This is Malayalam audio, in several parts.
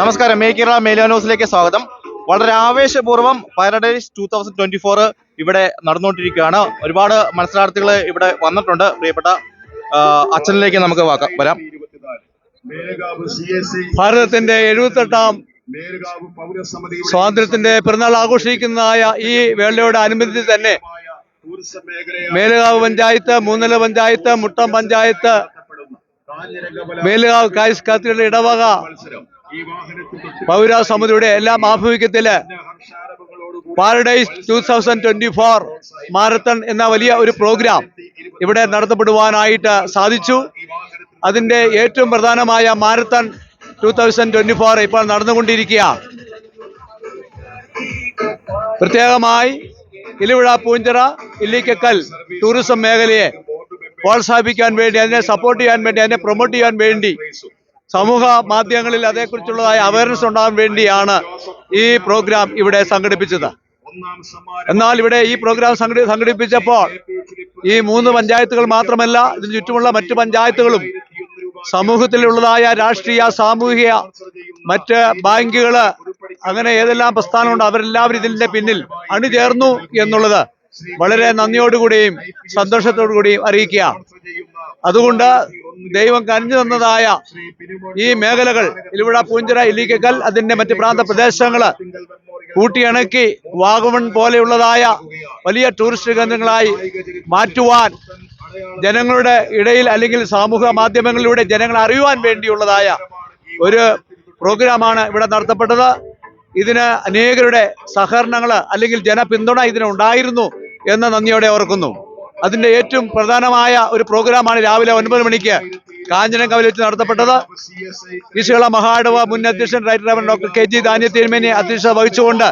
നമസ്കാരം. മേ കേരള മേലിയ ന്യൂസിലേക്ക് സ്വാഗതം. വളരെ ആവേശപൂർവം paradise two thousand twenty four ഇവിടെ നടന്നുകൊണ്ടിരിക്കുകയാണ്. ഒരുപാട് മത്സരാർത്ഥികൾ ഇവിടെ വന്നിട്ടുണ്ട്. പ്രിയപ്പെട്ട അച്ഛനിലേക്ക് നമുക്ക് വരാം. ഭാരതത്തിന്റെ എഴുപത്തെട്ടാം സ്വാതന്ത്ര്യത്തിന്റെ പിറന്നാൾ ആഘോഷിക്കുന്നതായ ഈ വേളയോട് അനുബന്ധിച്ച് തന്നെ മേലുകാവ് പഞ്ചായത്ത് മൂന്നല പഞ്ചായത്ത് മുട്ടം പഞ്ചായത്ത് മേലുകാവ് കായ്സ് കാത്തിയുടെ ഇടവക പൗര സമിതിയുടെ എല്ലാം ആഭിമുഖ്യത്തിൽ paradise two thousand twenty four marathon എന്ന വലിയ ഒരു പ്രോഗ്രാം ഇവിടെ നടത്തപ്പെടുവാനായിട്ട് സാധിച്ചു. അതിന്റെ ഏറ്റവും പ്രധാനമായ marathon two thousand twenty four ഇപ്പോൾ നടന്നുകൊണ്ടിരിക്കുക പ്രത്യേകമായി ഇലിവിഴ പൂഞ്ചിറ ഇല്ലിക്കക്കൽ ടൂറിസം മേഖലയെ പ്രോത്സാഹിപ്പിക്കാൻ വേണ്ടി അതിനെ സപ്പോർട്ട് ചെയ്യാൻ വേണ്ടി അതിനെ പ്രൊമോട്ട് ചെയ്യാൻ വേണ്ടി സമൂഹ മാധ്യമങ്ങളിൽ അതേക്കുറിച്ചുള്ളതായ അവയർനെസ് ഉണ്ടാകാൻ വേണ്ടിയാണ് ഈ പ്രോഗ്രാം ഇവിടെ സംഘടിപ്പിച്ചത്. എന്നാൽ ഇവിടെ ഈ പ്രോഗ്രാം സംഘടി സംഘടിപ്പിച്ചപ്പോൾ ഈ മൂന്ന് പഞ്ചായത്തുകൾ മാത്രമല്ല ഇതിന് ചുറ്റുമുള്ള മറ്റു പഞ്ചായത്തുകളും സമൂഹത്തിലുള്ളതായ രാഷ്ട്രീയ സാമൂഹിക മറ്റ് ബാങ്കുകൾ അങ്ങനെ ഏതെല്ലാം പ്രസ്ഥാനമുണ്ട് അവരെല്ലാവരും ഇതിന്റെ പിന്നിൽ അണിചേർന്നു എന്നുള്ളത് വളരെ നന്ദിയോടുകൂടിയും സന്തോഷത്തോടു കൂടിയും അറിയിക്കുക അതുകൊണ്ട് ദൈവം കനിഞ്ഞു തന്നതായ ഈ മേഖലകൾ ഇലിവിഴ പൂഞ്ചിറ ഇല്ലിക്കൽ അതിന്റെ മറ്റ് പ്രാന്ത പ്രദേശങ്ങൾ കൂട്ടിയിണക്കി വാഗമൺ പോലെയുള്ളതായ വലിയ ടൂറിസ്റ്റ് കേന്ദ്രങ്ങളായി മാറ്റുവാൻ ജനങ്ങളുടെ ഇടയിൽ അല്ലെങ്കിൽ സാമൂഹ്യ മാധ്യമങ്ങളിലൂടെ ജനങ്ങൾ അറിയുവാൻ വേണ്ടിയുള്ളതായ ഒരു പ്രോഗ്രാമാണ് ഇവിടെ നടത്തപ്പെട്ടത്. ഇതിന് അനേകരുടെ സഹകരണങ്ങൾ അല്ലെങ്കിൽ ജനപിന്തുണ ഇതിനുണ്ടായിരുന്നു എന്ന് നന്ദിയോടെ ഓർക്കുന്നു. അതിന്റെ ഏറ്റവും പ്രധാനമായ ഒരു പ്രോഗ്രാമാണ് രാവിലെ ഒൻപത് മണിക്ക് കാഞ്ഞനകവിൽ വെച്ച് നടത്തപ്പെട്ടത്. ഈശ്വള മഹാടവ മുൻ അധ്യക്ഷൻ right reverend doctor K G Daniya തിരുമേനി അധ്യക്ഷത വഹിച്ചുകൊണ്ട്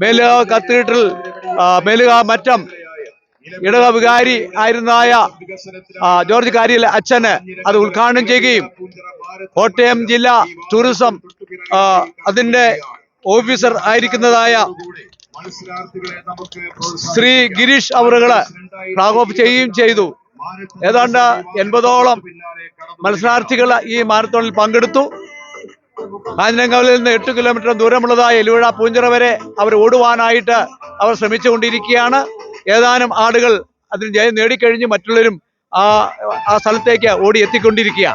മേലുകാവ് കത്തീഡ്രൽ മേലുക മറ്റം ഇടവ വികാരി ആയിരുന്നതായ ജോർജ് കാരിയിൽ അച്ഛന് അത് ഉദ്ഘാടനം ചെയ്യുകയും കോട്ടയം ജില്ലാ ടൂറിസം അതിന്റെ ഓഫീസർ ആയിരിക്കുന്നതായ ശ്രീ ഗിരീഷ് അവറുകൾ ഫ്ലാഗ് ഓഫ് ചെയ്യുകയും ചെയ്തു. ഏതാണ്ട് എൺപതോളം മത്സരാർത്ഥികൾ ഈ മാരത്തോണിൽ പങ്കെടുത്തു. കാഞ്ഞിരങ്കവലിൽ നിന്ന് എട്ട് കിലോമീറ്റർ ദൂരമുള്ളതായ എലുവിഴ പൂഞ്ചിറ വരെ അവർ ഓടുവാനായിട്ട് അവർ ശ്രമിച്ചുകൊണ്ടിരിക്കുകയാണ്. ഏതാനും ആളുകൾ അതിന് ജയം നേടിക്കഴിഞ്ഞ് മറ്റുള്ളവരും ആ ആ സ്ഥലത്തേക്ക് ഓടി എത്തിക്കൊണ്ടിരിക്കുക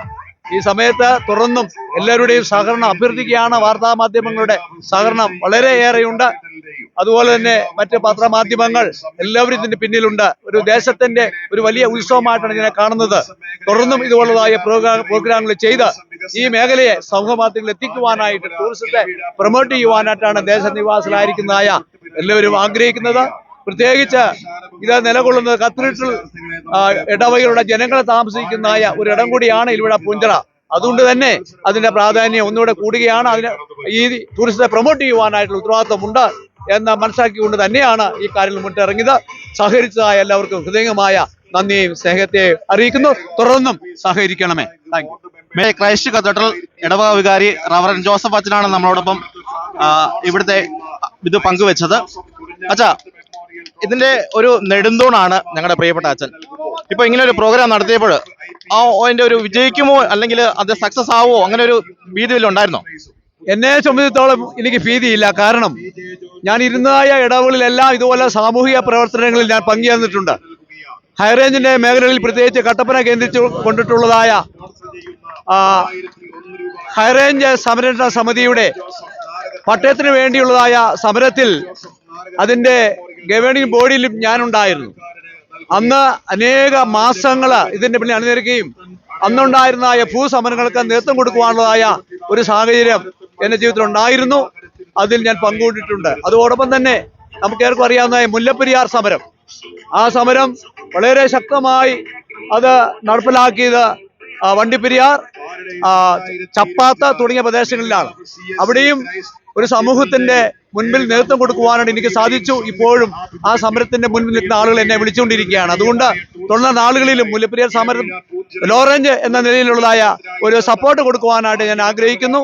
ഈ സമയത്ത് തുറന്നും എല്ലാവരുടെയും സഹകരണം അഭ്യർത്ഥിക്കുകയാണ് വാർത്താ മാധ്യമങ്ങളുടെ സഹകരണം വളരെയേറെയുണ്ട്. അതുപോലെ തന്നെ മറ്റ് പത്രമാധ്യമങ്ങൾ എല്ലാവരും ഇതിന്റെ പിന്നിലുണ്ട്. ഒരു ദേശത്തിന്റെ ഒരു വലിയ ഉത്സവമായിട്ടാണ് ഇതിനെ കാണുന്നത്. തുടർന്നും ഇതുപോലതായ പ്രോഗ്രാമുകൾ ചെയ്ത് ഈ മേഖലയെ സമൂഹ മാധ്യമങ്ങളിൽ എത്തിക്കുവാനായിട്ട് ടൂറിസത്തെ പ്രൊമോട്ട് ചെയ്യുവാനായിട്ടാണ് ദേശനിവാസികളായിരിക്കുന്നതായ എല്ലാവരും ആഗ്രഹിക്കുന്നത്. പ്രത്യേകിച്ച് ഇത് നിലകൊള്ളുന്നത് കത്തിരിട്ടിൽ ഇടവകളുടെ ജനങ്ങളെ താമസിക്കുന്നതായ ഒരു ഇടം കൂടിയാണ് ഇവിടെ പുഞ്ചറ. അതുകൊണ്ട് തന്നെ അതിന്റെ പ്രാധാന്യം ഒന്നുകൂടെ കൂടുകയാണ്. അതിന് ഈ ടൂറിസത്തെ പ്രൊമോട്ട് ചെയ്യുവാനായിട്ടുള്ള ഉത്തരവാദിത്വമുണ്ട് എന്ന് മനസ്സിലാക്കിക്കൊണ്ട് തന്നെയാണ് ഈ കാര്യങ്ങൾ മുന്നിട്ടിറങ്ങിയത്. സഹകരിച്ചതായ എല്ലാവർക്കും ഹൃദയമായ നന്ദിയും സ്നേഹത്തെയും അറിയിക്കുന്നു. തുടർന്നും സഹകരിക്കണമേ. താങ്ക് മേ ക്രൈസ്റ്റ് കത്തീഡ്രൽ ഇടവക വികാരി റവറൻ ജോസഫ് അച്ഛനാണ് നമ്മളോടൊപ്പം ഇവിടുത്തെ ഇത് പങ്കുവെച്ചത്. അച്ഛാ ഇതിന്റെ ഒരു നെടുന്തൂണാണ് ഞങ്ങളുടെ പ്രിയപ്പെട്ട അച്ഛൻ. ഇപ്പൊ ഇങ്ങനെ ഒരു പ്രോഗ്രാം നടത്തിയപ്പോൾ ആ അതിന്റെ ഒരു വിജയിക്കുമോ അല്ലെങ്കിൽ അത് സക്സസ് ആവുമോ അങ്ങനെ ഒരു ഭീതി ഉണ്ടായിരുന്നോ? എന്നെ സംബന്ധിച്ചിടത്തോളം എനിക്ക് ഭീതിയില്ല. കാരണം ഞാൻ ഇരുന്നതായ ഇടവുകളിലെല്ലാം ഇതുപോലെ സാമൂഹിക പ്രവർത്തനങ്ങളിൽ ഞാൻ പങ്കുചേർന്നിട്ടുണ്ട്. ഹൈറേഞ്ചിന്റെ മേഖലകളിൽ പ്രത്യേകിച്ച് കട്ടപ്പന കേന്ദ്രിച്ചു കൊണ്ടിട്ടുള്ളതായ ഹൈറേഞ്ച് സംരക്ഷണ സമിതിയുടെ പട്ടയത്തിന് വേണ്ടിയുള്ളതായ സമരത്തിൽ അതിന്റെ ഗവേണിംഗ് ബോഡിയിലും ഞാനുണ്ടായിരുന്നു. അന്ന് അനേക മാസങ്ങൾ ഇതിന്റെ പിന്നിൽ അണിനിരക്കുകയും അന്നുണ്ടായിരുന്നതായ ഭൂസമരങ്ങൾക്ക് നേതൃത്വം കൊടുക്കുവാനുള്ളതായ ഒരു സാഹചര്യം എന്റെ ജീവിതത്തിൽ ഉണ്ടായിരുന്നു. അതിൽ ഞാൻ പങ്കുകൊണ്ടിട്ടുണ്ട്. അതോടൊപ്പം തന്നെ നമുക്ക് ഏവർക്കും അറിയാവുന്ന മുല്ലപ്പെരിയാർ സമരം. ആ സമരം വളരെ ശക്തമായി അത് നടപ്പിലാക്കിയത് വണ്ടിപ്പെരിയാർ ചപ്പാത്ത തുടങ്ങിയ പ്രദേശങ്ങളിലാണ്. അവിടെയും ഒരു സമൂഹത്തിന്റെ മുൻപിൽ നേതൃത്വം കൊടുക്കുവാനായിട്ട് എനിക്ക് സാധിച്ചു. ഇപ്പോഴും ആ സമരത്തിന്റെ മുൻപിൽ നിൽക്കുന്ന ആളുകൾ എന്നെ വിളിച്ചുകൊണ്ടിരിക്കുകയാണ്. അതുകൊണ്ട് തുടർന്ന നാളുകളിലും മുല്ലപ്പെരിയാർ സമരം ലോറഞ്ച് എന്ന നിലയിലുള്ളതായ ഒരു സപ്പോർട്ട് കൊടുക്കുവാനായിട്ട് ഞാൻ ആഗ്രഹിക്കുന്നു.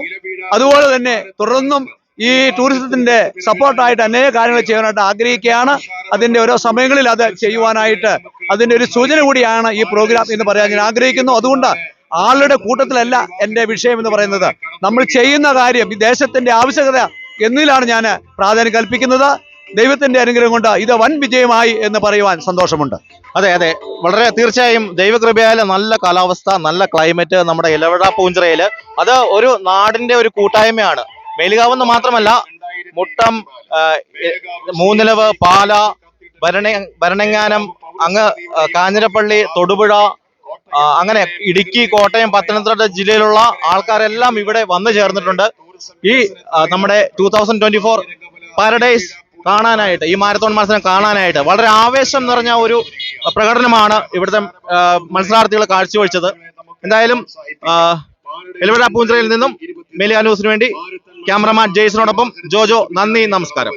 അതുപോലെ തന്നെ തുടർന്നും ഈ ടൂറിസത്തിന്റെ സപ്പോർട്ടായിട്ട് അനേക കാര്യങ്ങൾ ചെയ്യാനായിട്ട് ആഗ്രഹിക്കുകയാണ്. അതിന്റെ ഓരോ സമയങ്ങളിൽ അത് ചെയ്യുവാനായിട്ട് അതിന്റെ ഒരു സൂചന കൂടിയാണ് ഈ പ്രോഗ്രാം എന്ന് പറയാൻ ഞാൻ ആഗ്രഹിക്കുന്നു. അതുകൊണ്ട് ആളുടെ കൂട്ടത്തിലല്ല എന്റെ വിഷയം എന്ന് പറയുന്നത്. നമ്മൾ ചെയ്യുന്ന കാര്യം ഈ ദേശത്തിന്റെ ആവശ്യകത എന്നതിലാണ് ഞാൻ പ്രാധാന്യം കൽപ്പിക്കുന്നത്. ദൈവത്തിന്റെ അനുഗ്രഹം കൊണ്ട് ഇത് വൻ വിജയമായി എന്ന് പറയുവാൻ സന്തോഷമുണ്ട്. അതെ അതെ. വളരെ തീർച്ചയായും ദൈവകൃപയാൽ നല്ല കാലാവസ്ഥ നല്ല ക്ലൈമറ്റ് നമ്മുടെ ഇലവഴ പൂഞ്ചിറയിൽ. അത് ഒരു നാടിന്റെ ഒരു കൂട്ടായ്മയാണ്. മേലുകാവെന്ന് മാത്രമല്ല മുട്ടം മൂന്നിലവ് പാല ഭരണ ഭരണങ്ങാനം അങ്ങ് കാഞ്ഞിരപ്പള്ളി തൊടുപുഴ അങ്ങനെ ഇടുക്കി കോട്ടയം പത്തനംതിട്ട ജില്ലയിലുള്ള ആൾക്കാരെല്ലാം ഇവിടെ വന്നു ചേർന്നിട്ടുണ്ട്. ഈ നമ്മുടെ two thousand twenty four paradise കാണാനായിട്ട് ഈ മാരത്തോൺ മത്സരം കാണാനായിട്ട് വളരെ ആവേശം നിറഞ്ഞ ഒരു പ്രകടനമാണ് ഇവിടുത്തെ മത്സരാർത്ഥികൾ കാഴ്ചവെച്ചത്. എന്തായാലും എലിവട പൂഞ്ചിറയിൽ നിന്നും മെലിയ ന്യൂസിന് വേണ്ടി ക്യാമറമാൻ ജെയ്സിനോടൊപ്പം ജോജോ നന്ദി നമസ്കാരം.